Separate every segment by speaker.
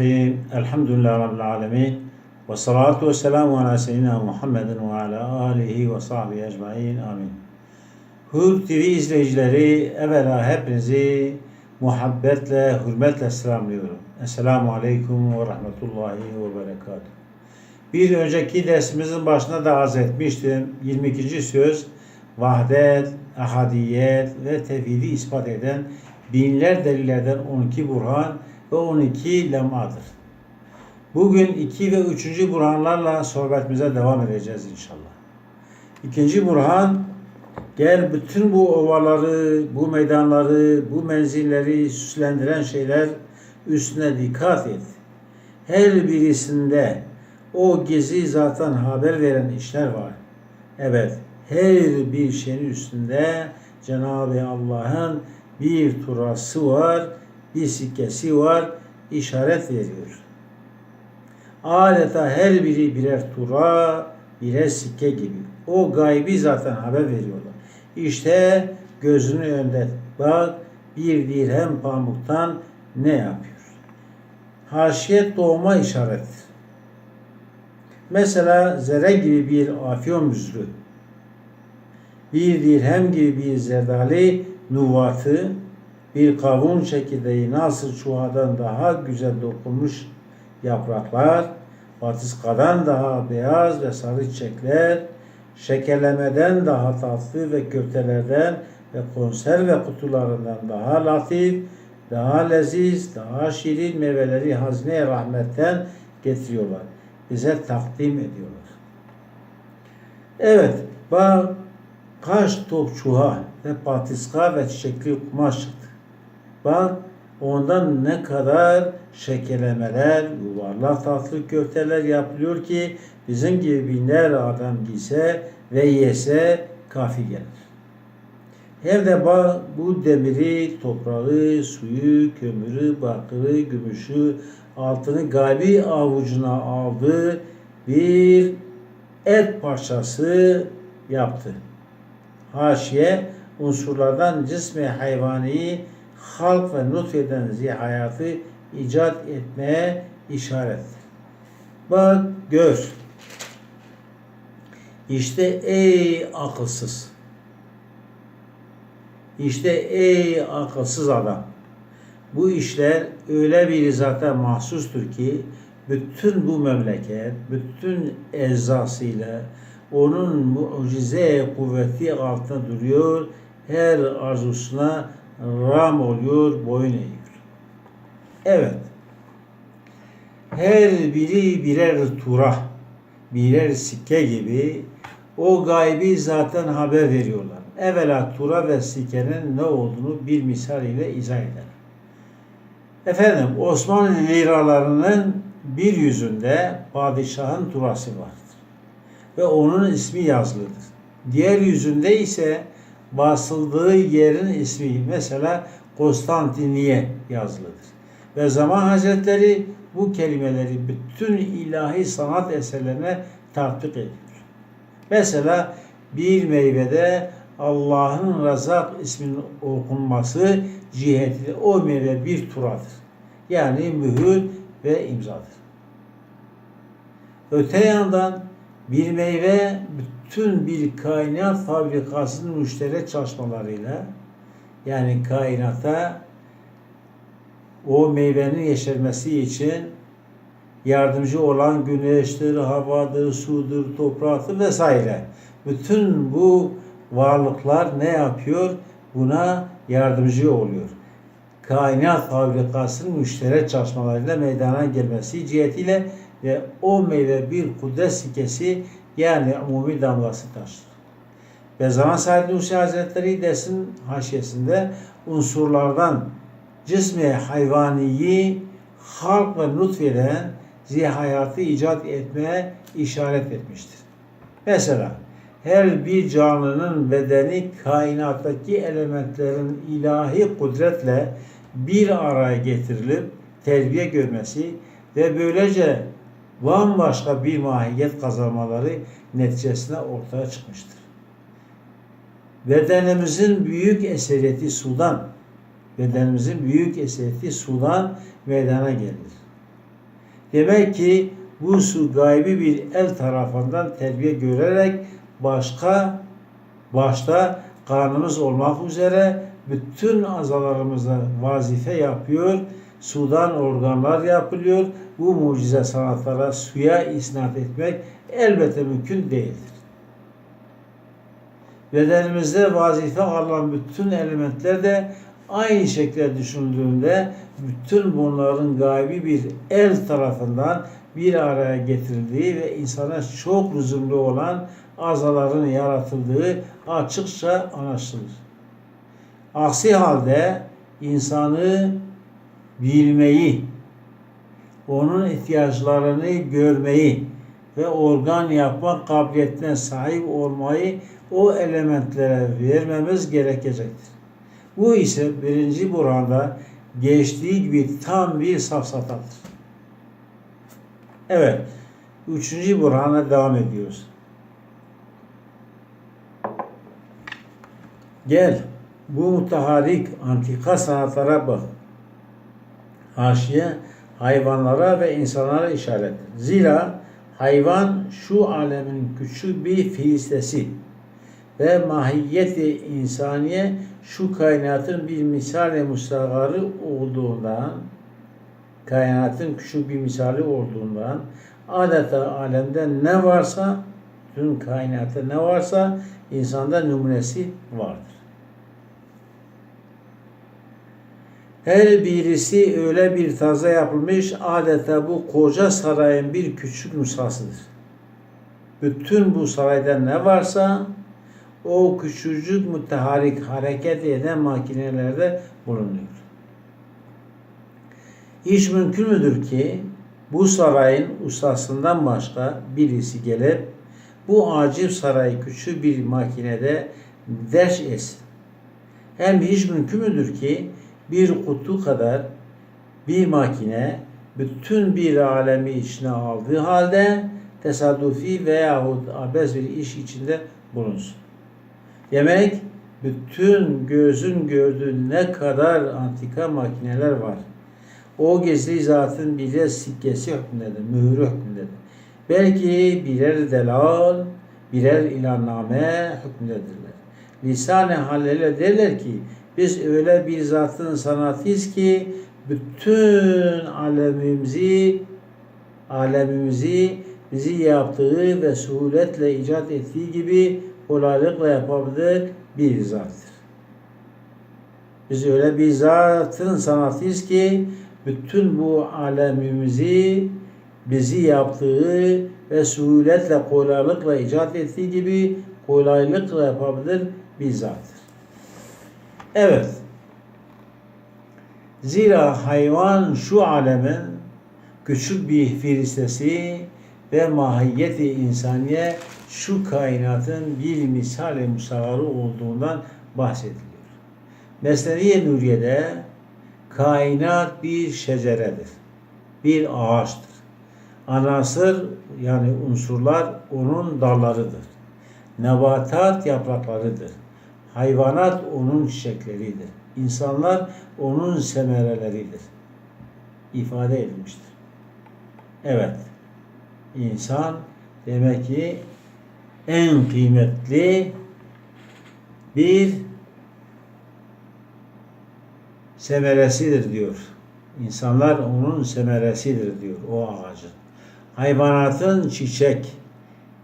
Speaker 1: Bismillahirrahmanirrahim. Elhamdülillahi Rabbil alemin. Ve salatu ve selamu ala seyyidina Muhammedin ve ala alihi ve sahbihi ecmain. Amin. Hür TV izleyicileri evvela hepinizi muhabbetle, hürmetle selamlıyorum. Esselamu aleyküm ve rahmetullahi ve berekatuhu. Bir önceki dersimizin başında da arz etmiştim. 22. söz vahdet, ahadiyet ve tevhidi ispat eden binler delillerden 12 burhan ve 12 lemadır. Bugün 2 ve 3. burhanlarla sohbetimize devam edeceğiz inşallah. İkinci burhan gel bütün bu ovaları, bu meydanları, bu menzilleri süslendiren şeyler üstüne dikkat et. Her birisinde o gezi zaten haber veren işler var. Evet, her bir şeyin üstünde Cenab-ı Allah'ın bir turası var, bir sikkesi var, işaret veriyor. Adeta her biri birer tura, birer sikke gibi. O gaybi zaten haber veriyorlar. İşte gözünü önde bak, bir dirhem pamuktan ne yapıyor? Haşiyet doğma işaretidir. Mesela zere gibi bir afyon müzrü, bir dirhem gibi bir zerdali nuvatı, bir kavun çekirdeği nasıl çuhadan daha güzel dokunmuş yapraklar, patiskadan daha beyaz ve sarı çiçekler, şekerlemeden daha tatlı ve köftelerden ve konserve kutularından daha latif, daha leziz, daha şirin meyveleri hazine rahmetten getiriyorlar. Bize takdim ediyorlar. Evet, bak kaç top çuha ve patiska ve çiçekli kumaş. Bak ondan ne kadar şekerlemeler, yuvarlak tatlı köfteler yapılıyor ki bizim gibi binler adam giyse ve yese kafi gelir. Hem de bak bu demiri, toprağı, suyu, kömürü, bakırı, gümüşü, altını gaybi avucuna aldı. Bir et parçası yaptı. Haşiye unsurlardan cismi hayvani halk ve nutfeden zihayatı icat etmeye işaret. Bak gör. İşte ey akılsız. İşte ey akılsız adam. Bu işler öyle bir zata mahsustur ki bütün bu memleket, bütün eczasıyla onun mucize kuvveti altında duruyor. Her arzusuna ram oluyor, boyun eğiyor. Evet. Her biri birer tura, birer sikke gibi o gaybi zaten haber veriyorlar. Evvela tura ve sikkenin ne olduğunu bir misal ile izah eder. Efendim Osmanlı liralarının bir yüzünde padişahın turası vardır. Ve onun ismi yazılıdır. Diğer yüzünde ise basıldığı yerin ismi mesela Konstantiniye yazılıdır. Ve zaman hazretleri bu kelimeleri bütün ilahi sanat eserlerine tatbik ediyor. Mesela bir meyvede Allah'ın Razak isminin okunması cihetiyle o meyve bir turadır. Yani mühür ve imzadır. Öte yandan bir meyve bütün bir kainat fabrikasının müşterek çalışmalarıyla yani kainata o meyvenin yeşermesi için yardımcı olan güneştir, havadır, sudur, topraktır vesaire. Bütün bu varlıklar ne yapıyor? Buna yardımcı oluyor. Kainat fabrikasının müşterek çalışmalarıyla meydana gelmesi cihetiyle ve o meyve bir kudret sikesi yani umumi damlası taşır. Ve zaman sahibi Nursi Hazretleri desin haşiyesinde unsurlardan cismi hayvaniyi halk ve lütfeden zihayatı icat etmeye işaret etmiştir. Mesela her bir canlının bedeni kainattaki elementlerin ilahi kudretle bir araya getirilip terbiye görmesi ve böylece bambaşka bir mahiyet kazanmaları neticesinde ortaya çıkmıştır. Bedenimizin büyük eseriyeti sudan, Bedenimizin büyük eseri sudan meydana gelir. Demek ki bu su gaybi bir el tarafından terbiye görerek başka başta karnımız olmak üzere bütün azalarımıza vazife yapıyor. Sudan organlar yapılıyor. Bu mucize sanatlara suya isnat etmek elbette mümkün değildir. Bedenimizde vazife alan bütün elementler de aynı şekilde düşünüldüğünde bütün bunların gaybi bir el tarafından bir araya getirildiği ve insana çok lüzumlu olan azaların yaratıldığı açıkça anlaşılır. Aksi halde insanı bilmeyi, onun ihtiyaçlarını görmeyi ve organ yapma kabiliyetine sahip olmayı o elementlere vermemiz gerekecektir. Bu ise birinci buranda geçtiği gibi tam bir safsatadır. Evet, üçüncü burhana devam ediyoruz. Gel, bu mutaharik antika sanatlara bak. Haşiye hayvanlara ve insanlara işaret. Zira hayvan şu alemin küçük bir filistesi ve mahiyeti insaniye şu kainatın bir misali musagarı olduğundan kainatın küçük bir misali olduğundan adeta alemde ne varsa tüm kainatta ne varsa insanda numunesi vardır. Her birisi öyle bir tarzda yapılmış adeta bu koca sarayın bir küçük nüshasıdır. Bütün bu sarayda ne varsa o küçücük müteharik hareket eden makinelerde bulunuyor. Hiç mümkün müdür ki bu sarayın ustasından başka birisi gelip bu acil sarayı küçük bir makinede deş etsin. Hem hiç mümkün müdür ki bir kutu kadar bir makine bütün bir alemi içine aldığı halde tesadüfi veyahut abes bir iş içinde bulunsun. Demek bütün gözün gördüğü ne kadar antika makineler var. O gizli zatın birer sikkesi hükmündedir, mühürü hükmündedir. Belki birer delal, birer ilanname hükmündedirler. Lisan-ı derler ki biz öyle bir zatın sanatıyız ki bütün alemimizi alemimizi bizi yaptığı ve suhuletle icat ettiği gibi kolaylıkla yapabilir bir zattır. Biz öyle bir zatın sanatıyız ki bütün bu alemimizi bizi yaptığı ve suhuletle kolaylıkla icat ettiği gibi kolaylıkla yapabilir bir zattır. Evet. Zira hayvan şu alemin küçük bir firistesi ve mahiyeti insaniye şu kainatın bir misal-i musavarı olduğundan bahsediliyor. Mesnevi Nuriye'de kainat bir şeceredir. Bir ağaçtır. Anasır yani unsurlar onun dallarıdır. Nebatat yapraklarıdır. Hayvanat onun çiçekleridir. İnsanlar onun semereleridir. İfade edilmiştir. Evet. İnsan demek ki en kıymetli bir semeresidir diyor. İnsanlar onun semeresidir diyor o ağacın. Hayvanatın çiçek,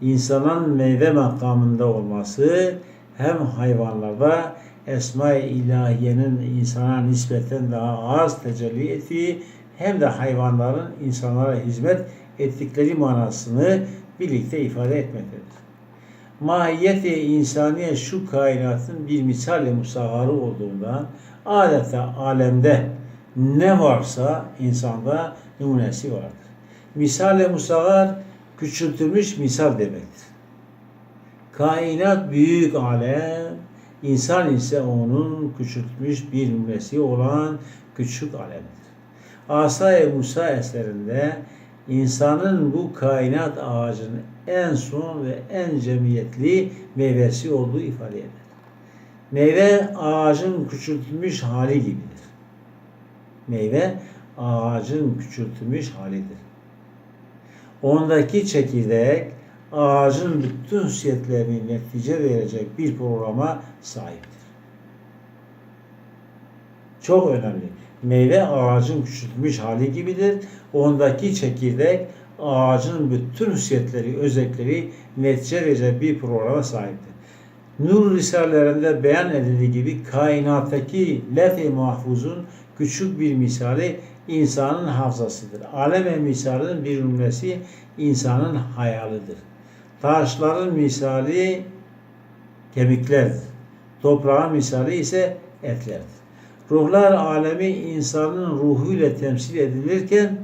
Speaker 1: insanın meyve makamında olması hem hayvanlarda Esma-i İlahiye'nin insana nispeten daha az tecelli ettiği hem de hayvanların insanlara hizmet ettikleri manasını birlikte ifade etmektedir. Mahiyeti insaniye şu kainatın bir misal-i musagarı olduğundan adeta alemde ne varsa insanda numunesi vardır. Misal-i musagar küçültülmüş misal demektir. Kainat büyük alem, insan ise onun küçültmüş bir numunesi olan küçük alemdir. Asa-i Musa eserinde insanın bu kainat ağacının en son ve en cemiyetli meyvesi olduğu ifade eder. Meyve ağacın küçültülmüş hali gibidir. Meyve ağacın küçültülmüş halidir. Ondaki çekirdek ağacın bütün hüsiyetlerini netice verecek bir programa sahiptir. Çok önemli. Meyve ağacın küçültülmüş hali gibidir. Ondaki çekirdek ağacın bütün hüsiyetleri, özellikleri netice verecek bir programa sahiptir. Nur Risalelerinde beyan edildiği gibi kainattaki lef-i mahfuzun küçük bir misali insanın hafızasıdır. Alem misalinin bir cümlesi insanın hayalıdır. Taşların misali kemiklerdir. Toprağın misali ise etlerdir. Ruhlar alemi insanın ruhuyla temsil edilirken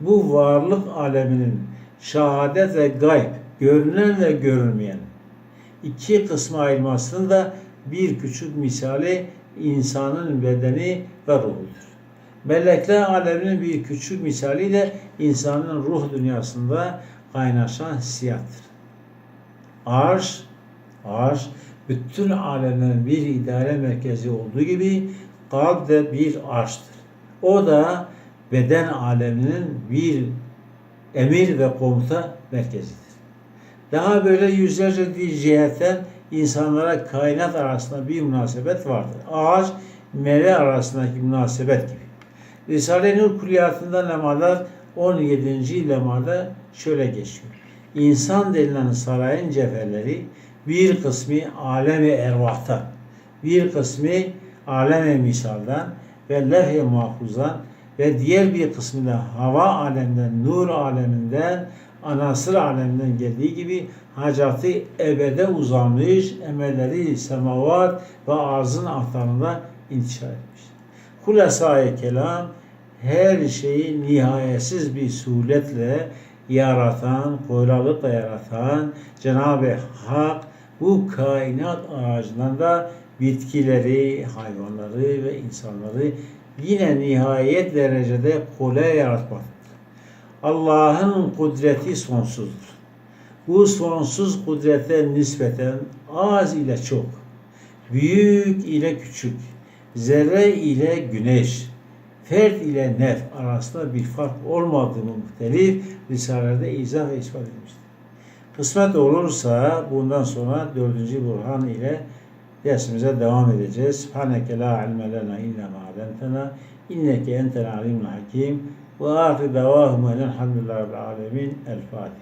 Speaker 1: bu varlık aleminin şehadet ve gayb, görünen ve görünmeyen iki kısma ayırmasının da bir küçük misali insanın bedeni ve ruhudur. Melekler aleminin bir küçük misali de insanın ruh dünyasında kaynaşan hissiyattır. Arş, arş bütün alemlerin bir idare merkezi olduğu gibi kalp de bir arştır. O da beden aleminin bir emir ve komuta merkezidir. Daha böyle yüzlerce cihetten insanlara kainat arasında bir münasebet vardır. Ağaç, meyve arasındaki münasebet gibi. Risale-i Nur Kulliyatında lemalar 17. lemada şöyle geçiyor. İnsan denilen sarayın ceferleri bir kısmı alemi ervahtan, bir kısmı alemi misaldan ve levh-i ve diğer bir kısmı da hava aleminden, nur aleminden, anasır aleminden geldiği gibi hacatı ebede uzanmış, emelleri semavat ve arzın ahtarında intişar etmiş. Hulasa-i kelam her şeyi nihayetsiz bir suretle yaratan, koyralıkla yaratan Cenab-ı Hak bu kainat ağacından da bitkileri, hayvanları ve insanları yine nihayet derecede kolay yaratmaktadır. Allah'ın kudreti sonsuzdur. Bu sonsuz kudrete nispeten az ile çok, büyük ile küçük, zerre ile güneş, fert ile nef arasında bir fark olmadığını muhtelif risalelerde izah ve ispat edilmiştir. Kısmet olursa bundan sonra dördüncü Burhan ile dersimize devam edeceğiz. Subhaneke la ilme lena illa ma alentena inneke entel alimul hakim ve ahir davahum elhamdülillahi rabbil alemin. El Fatiha.